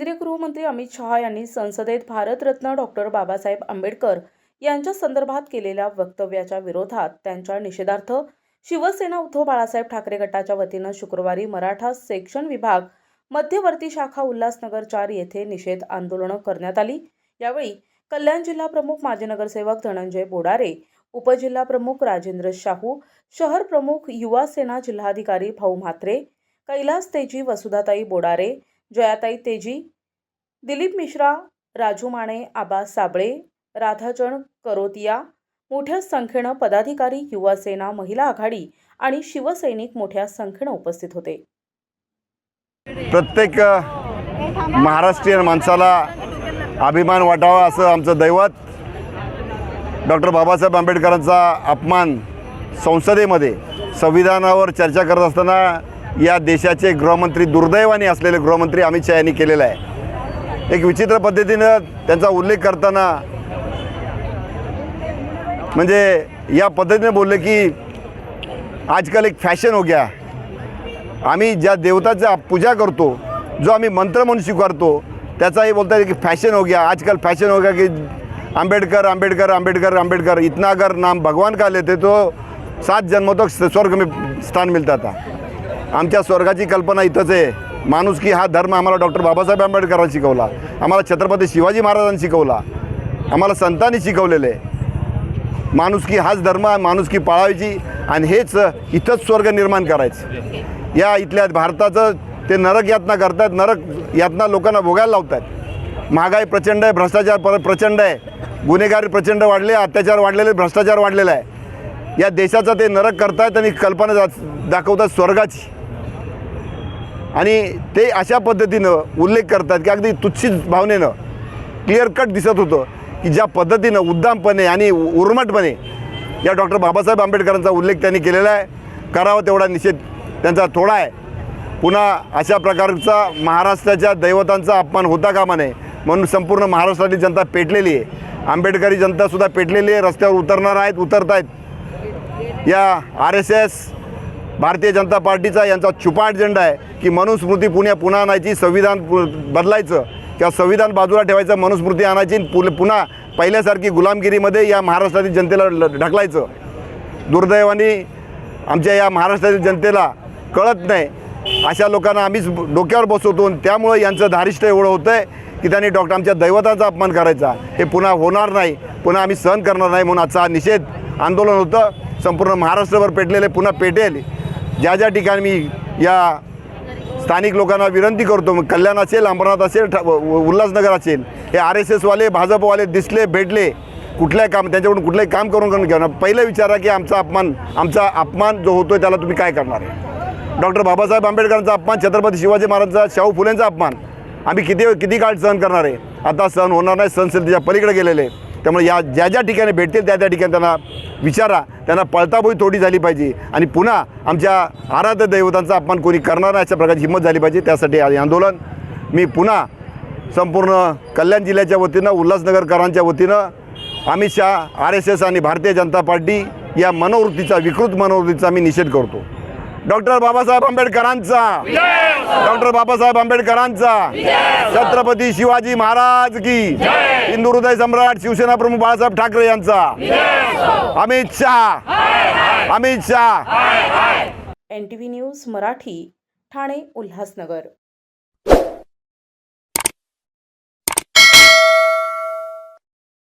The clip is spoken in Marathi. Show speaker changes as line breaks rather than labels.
केंद्रीय गृहमंत्री अमित शहा यांनी संसदेत भारतरत्न डॉक्टर बाबासाहेब आंबेडकर यांच्या संदर्भात केलेल्या वक्तव्याच्या विरोधात त्यांच्या निषेधार्थ शिवसेना उद्धव बाळासाहेब ठाकरे गटाच्या वतीनं शुक्रवारी मराठा सेक्शन विभाग मध्यवर्ती शाखा उल्हासनगर चार येथे निषेध आंदोलनं करण्यात आली. यावेळी कल्याण जिल्हा प्रमुख माजी नगरसेवक धनंजय बोडारे उपजिल्हा प्रमुख राजेंद्र शाहू शहर प्रमुख युवा सेना जिल्हाधिकारी भाऊ म्हात्रे कैलास तेजी वसुधाताई बोडारे जयाताई तेजी दिलीप मिश्रा राजू माने आबा साबळे राधाचरण करोतिया मोठ्या संख्येनं पदाधिकारी युवा सेना महिला आघाडी आणि शिवसैनिक मोठ्या संख्येनं उपस्थित होते.
प्रत्येक महाराष्ट्रीयन माणसाला अभिमान वाटावा असं आमचं दैवत. डॉक्टर बाबासाहेब आंबेडकरांचा अपमान संसदेमध्ये संविधानावर चर्चा करत असताना या देशाचे गृहमंत्री दुर्दैवाने असलेले गृहमंत्री अमित शहा यांनी केलेलं आहे. एक विचित्र पद्धतीनं त्यांचा उल्लेख करताना म्हणजे या पद्धतीने बोलले की आजकाल एक फॅशन हो गया. आम्ही ज्या देवताचा पूजा करतो जो आम्ही मंत्र म्हणून स्वीकारतो त्याचाही बोलता येईल की फॅशन हो गया. आजकाल फॅशन हो गया की आंबेडकर आंबेडकर आंबेडकर आंबेडकर इतना अगर नाम भगवान का लेते तो सात जन्म तो स्वर्ग में स्थान मिळता आता आमच्या स्वर्गाची कल्पना इथंच आहे. माणूस की हा धर्म आम्हाला डॉक्टर बाबासाहेब आंबेडकरांनी शिकवला. आम्हाला छत्रपती शिवाजी महाराजांनी शिकवला. आम्हाला संतांनी शिकवलेलं. आहे माणुसकी हाच धर्म आहे माणुसकी पाळायची आणि हेच इथंच स्वर्ग निर्माण करायचं. या इथल्या भारताचं ते नरक यातना करतात नरक यातना लोकांना भोगायला लावतात महागाई प्रचंड आहे भ्रष्टाचार पर प्रचंड आहे. गुन्हेगारी प्रचंड वाढले अत्याचार वाढलेले भ्रष्टाचार वाढलेला आहे. या देशाचं ते नरक करतायत आणि कल्पना जा दाखवतात स्वर्गाची. आणि ते अशा पद्धतीनं उल्लेख करतात की अगदी तुच्छित भावनेनं क्लिअर कट दिसत होतं की ज्या पद्धतीनं उद्दामपणे आणि उर्मटपणे या डॉक्टर बाबासाहेब आंबेडकरांचा उल्लेख त्यांनी केलेला आहे. करावा तेवढा निषेध त्यांचा थोडा आहे. पुन्हा अशा प्रकारचा महाराष्ट्राच्या दैवतांचा अपमान होता कामा नये म्हणून संपूर्ण महाराष्ट्रातली जनता पेटलेली आहे. आंबेडकरी जनतासुद्धा पेटलेली आहे. रस्त्यावर उतरणार आहेत उतरत आहेत या R S S Bharatiya Janata पार्टीचा यांचा छुपा अजेंडा आहे की मनुस्मृती पुण्या पुन्हा आणायची संविधान पु बदलायचं. किंवा संविधान बाजूला ठेवायचं मनुस्मृती आणायची आणि पुन्हा पहिल्यासारखी गुलामगिरीमध्ये या महाराष्ट्रातील जनतेला ढकलायचं. दुर्दैवाने आमच्या या महाराष्ट्रातील जनतेला कळत नाही. अशा लोकांना आम्हीच डोक्यावर बसवतो त्यामुळं यांचं धारिष्ट एवढं होतं आहे की त्यांनी डॉक्टर आमच्या दैवताचा अपमान करायचा. हे पुन्हा होणार नाही. पुन्हा आम्ही सहन करणार नाही म्हणून आजचा हा निषेध आंदोलन होतं. संपूर्ण महाराष्ट्रभर पेटलेले पुन्हा पेटेल. ज्या ज्या ठिकाणी मी या स्थानिक लोकांना विनंती करतो मग कल्याण असेल अंबरनाथ असेल ठ- उल्हासनगर असेल हे आर एस एसवाले भाजपवाले दिसले भेटले कुठल्याही काम त्यांच्याकडून कुठलंही काम करून करून घेणार पहिलं विचारा की आमचा अपमान आमचा अपमान जो होतो आहे त्याला तुम्ही काय करणार आहे डॉक्टर बाबासाहेब आंबेडकरांचा अपमान छत्रपती शिवाजी महाराजांचा शाहू फुलेंचा अपमान आम्ही किती किती काळ सहन करणार आहे आता सहन होणार नाही सहनशीलतेच्या पलीकडे गेलेले आहे. त्यामुळे या ज्या ज्या ठिकाणी भेटतील त्या त्या ठिकाणी त्यांना विचारा. त्यांना पळताबोई थोडी झाली पाहिजे. आणि पुन्हा आमच्या आराध्य दैवतांचा अपमान कोणी करणार नाही अशा प्रकारची हिंमत झाली पाहिजे. त्यासाठी हे आंदोलन. मी पुन्हा संपूर्ण कल्याण जिल्ह्याच्या वतीनं उल्हासनगरकरांच्या वतीनं Amit Shah R S S आणि भारतीय जनता पार्टी या मनोवृत्तीचा विकृत मनोवृत्तीचा मी निषेध करतो. डॉक्टर बाबासाहेब आंबेडकरांचा. डॉक्टर बाबासाहेब आंबेडकरांचा. छत्रपती शिवाजी महाराज की. हिंदू हृदय सम्राट शिवसेना प्रमुख बाळासाहेब ठाकरे यांचा. Amit Shah. Amit Shah.
N T V news Marathi Thane Ulhasnagar.